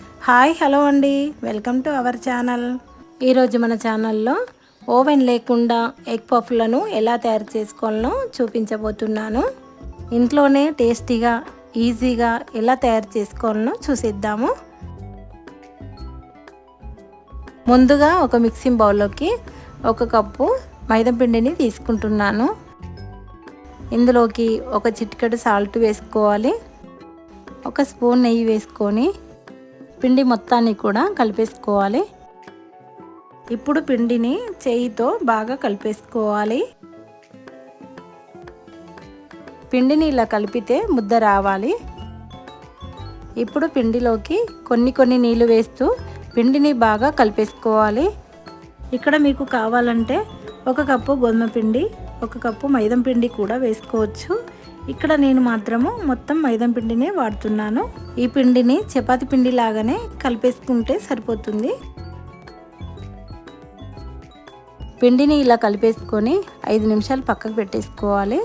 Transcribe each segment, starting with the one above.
Hi hello అండి. Welcome to our channel. ఈరోజు మన ఛానల్లో ఓవెన్ లేకుండా ఎగ్ పఫ్లను ఎలా తయారు చేసుకోవాలనో చూపించబోతున్నాను. ఇంట్లోనే టేస్టీగా ఈజీగా ఎలా తయారు చేసుకోవాలనో చూసిద్దాము. ముందుగా ఒక మిక్సింగ్ బౌల్లోకి ఒక కప్పు మైదాపిండిని తీసుకుంటున్నాను. ఇందులోకి ఒక చిటికెడు సాల్ట్ వేసుకోవాలి. ఒక స్పూన్ నెయ్యి వేసుకొని పిండి మొత్తాన్ని కూడా కలిపేసుకోవాలి. ఇప్పుడు పిండిని చేయితో బాగా కలిపేసుకోవాలి. పిండిని ఇలా కలిపితే ముద్ద రావాలి. ఇప్పుడు పిండిలోకి కొన్ని కొన్ని నీళ్ళు వేస్తూ పిండిని బాగా కలిపేసుకోవాలి. ఇక్కడ మీకు కావాలంటే ఒక కప్పు గోధుమ పిండి ఒక కప్పు మైదం పిండి కూడా వేసుకోవచ్చు. ఇక్కడ నేను మాత్రము మొత్తం మైదం పిండినే వాడుతున్నాను. ఈ పిండిని చపాతి పిండి లాగానే కలిపేసుకుంటే సరిపోతుంది. పిండిని ఇలా కలిపేసుకొని ఐదు నిమిషాలు పక్కకు పెట్టేసుకోవాలి.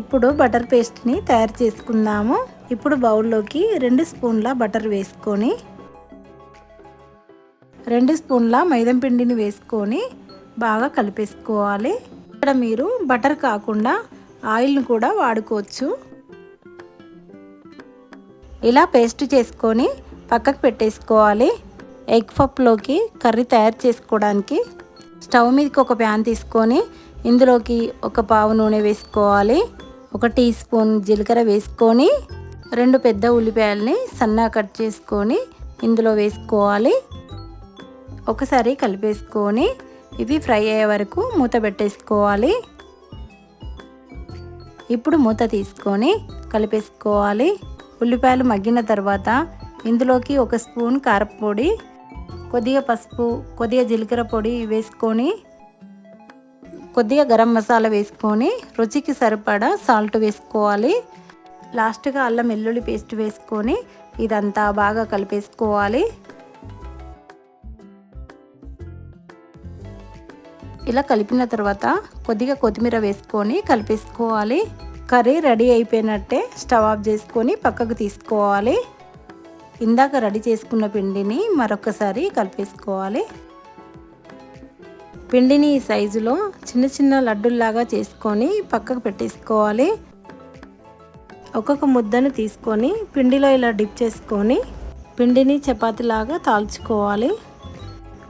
ఇప్పుడు బటర్ పేస్ట్ని తయారు చేసుకుందాము. ఇప్పుడు బౌల్లోకి రెండు స్పూన్ల బటర్ వేసుకొని రెండు స్పూన్ల మైదం పిండిని వేసుకొని బాగా కలిపేసుకోవాలి. ఇక్కడ మీరు బటర్ కాకుండా ఆయిల్ని కూడా వాడుకోవచ్చు. ఇలా పేస్ట్ చేసుకొని పక్కకు పెట్టేసుకోవాలి. ఎగ్ పప్లోకి కర్రీ తయారు చేసుకోవడానికి స్టవ్ మీదకి ఒక ప్యాన్ తీసుకొని ఇందులోకి ఒక పావు నూనె వేసుకోవాలి. ఒక టీ స్పూన్ జీలకర్ర వేసుకొని రెండు పెద్ద ఉల్లిపాయలని సన్నా కట్ చేసుకొని ఇందులో వేసుకోవాలి. ఒకసారి కలిపేసుకొని ఇవి ఫ్రై అయ్యే వరకు మూత పెట్టేసుకోవాలి. ఇప్పుడు మూత తీసుకొని కలిపేసుకోవాలి. ఉల్లిపాయలు మగ్గిన తర్వాత ఇందులోకి ఒక స్పూన్ కారపొడి కొద్దిగా పసుపు కొద్దిగా జీలకర్ర పొడి వేసుకొని కొద్దిగా గరం మసాలా వేసుకొని రుచికి సరిపడా సాల్ట్ వేసుకోవాలి. లాస్ట్గా అల్లం వెల్లుల్లి పేస్ట్ వేసుకొని ఇదంతా బాగా కలిపేసుకోవాలి. ఇలా కలిపిన తర్వాత కొద్దిగా కొత్తిమీర వేసుకొని కలిపేసుకోవాలి. కర్రీ రెడీ అయిపోయినట్టే స్టవ్ ఆఫ్ చేసుకొని పక్కకు తీసుకోవాలి. ఇందాక రెడీ చేసుకున్న పిండిని మరొకసారి కలిపేసుకోవాలి. పిండిని ఈ సైజులో చిన్న చిన్న లడ్డుల్లాగా చేసుకొని పక్కకు పెట్టేసుకోవాలి. ఒక్కొక్క ముద్దను తీసుకొని పిండిలో ఇలా డిప్ చేసుకొని పిండిని చపాతీలాగా తాల్చుకోవాలి.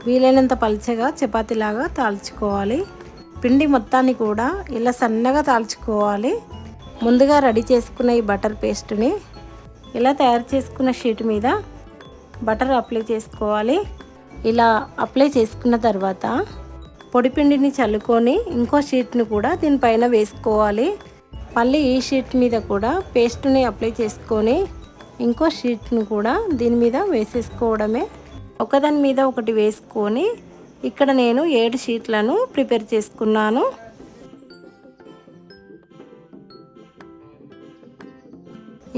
వీలైనంత పలుచగా చపాతీలాగా తాల్చుకోవాలి. పిండి మొత్తాన్ని కూడా ఇలా సన్నగా తాల్చుకోవాలి. ముందుగా రెడీ చేసుకున్న ఈ బటర్ పేస్ట్ని ఇలా తయారు చేసుకున్న షీట్ మీద బటర్ అప్లై చేసుకోవాలి. ఇలా అప్లై చేసుకున్న తర్వాత పొడిపిండిని చల్లుకొని ఇంకో షీట్ని కూడా దీనిపైన వేసుకోవాలి. మళ్ళీ ఈ షీట్ మీద కూడా పేస్ట్ని అప్లై చేసుకొని ఇంకో షీట్ని కూడా దీని మీద వేసేసుకోవడమే ఒకదాని మీద ఒకటి వేసుకొని ఇక్కడ నేను ఏడు షీట్లను ప్రిపేర్ చేసుకున్నాను.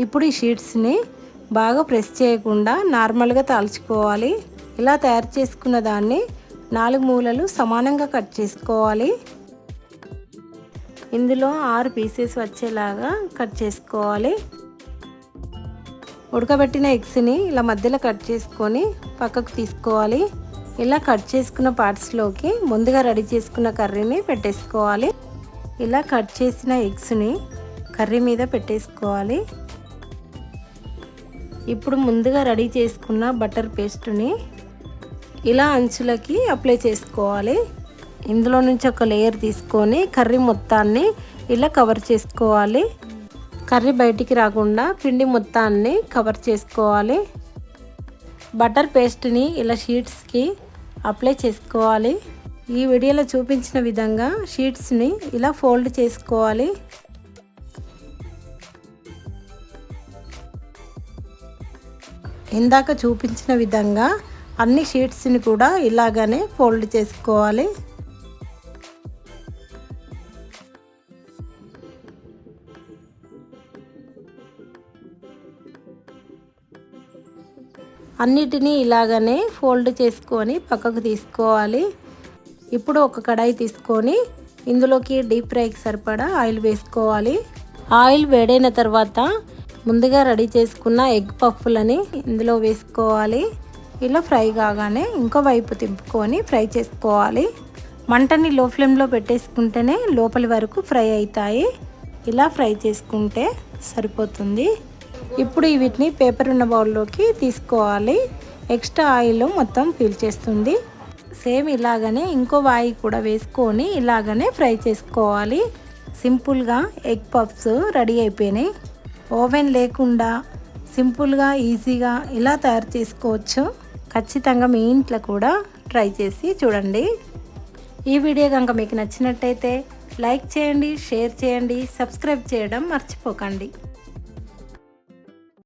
ఇప్పుడు ఈ షీట్స్ని బాగా ప్రెస్ చేయకుండా నార్మల్గా తాల్చుకోవాలి. ఇలా తయారు చేసుకున్న దాన్ని నాలుగు మూలలు సమానంగా కట్ చేసుకోవాలి. ఇందులో ఆరు పీసెస్ వచ్చేలాగా కట్ చేసుకోవాలి. ఉడకబెట్టిన ఎగ్స్ని ఇలా మధ్యలో కట్ చేసుకొని పక్కకు తీసుకోవాలి. ఇలా కట్ చేసుకున్న పార్ట్స్లోకి ముందుగా రెడీ చేసుకున్న కర్రీని పెట్టేసుకోవాలి. ఇలా కట్ చేసిన ఎగ్స్ని కర్రీ మీద పెట్టేసుకోవాలి. ఇప్పుడు ముందుగా రెడీ చేసుకున్న బటర్ పేస్ట్ని ఇలా అంచులకి అప్లై చేసుకోవాలి. ఇందులో నుంచి ఒక లేయర్ తీసుకొని కర్రీ మొత్తాన్ని ఇలా కవర్ చేసుకోవాలి. కర్రీ బయటికి రాకుండా పిండి మొత్తాన్ని కవర్ చేసుకోవాలి. బటర్ పేస్ట్ని ఇలా షీట్స్కి అప్లై చేసుకోవాలి. ఈ వీడియోలో చూపించిన విధంగా షీట్స్ని ఇలా ఫోల్డ్ చేసుకోవాలి. ఇందాక చూపించిన విధంగా అన్ని షీట్స్ని కూడా ఇలాగనే ఫోల్డ్ చేసుకోవాలి. అన్నిటినీ ఇలాగనే ఫోల్డ్ చేసుకొని పక్కకు తీసుకోవాలి. ఇప్పుడు ఒక కడాయి తీసుకొని ఇందులోకి డీప్ ఫ్రైకి సరిపడా ఆయిల్ వేసుకోవాలి. ఆయిల్ వేడైన తర్వాత ముందుగా రెడీ చేసుకున్న ఎగ్ పఫ్ఫులని ఇందులో వేసుకోవాలి. ఇలా ఫ్రై కాగానే ఇంకో వైపు తింపుకొని ఫ్రై చేసుకోవాలి. మంటని లో ఫ్లేమ్లో పెట్టేసుకుంటేనే లోపలి వరకు ఫ్రై అవుతాయి. ఇలా ఫ్రై చేసుకుంటే సరిపోతుంది. ఇప్పుడు వీటిని పేపర్ ఉన్న బౌల్లోకి తీసుకోవాలి. ఎక్స్ట్రా ఆయిల్ మొత్తం పీల్చేస్తుంది సేమ్ ఇలాగనే ఇంకో వాయి కూడా వేసుకొని ఇలాగనే ఫ్రై చేసుకోవాలి. సింపుల్గా ఎగ్ పఫ్స్ రెడీ అయిపోయినాయి. ఓవెన్ లేకుండా సింపుల్గా ఈజీగా ఇలా తయారు చేసుకోవచ్చు. ఖచ్చితంగా మీ ఇంట్లో కూడా ట్రై చేసి చూడండి. ఈ వీడియో కనుక మీకు నచ్చినట్టయితే లైక్ చేయండి షేర్ చేయండి సబ్స్క్రైబ్ చేయడం మర్చిపోకండి.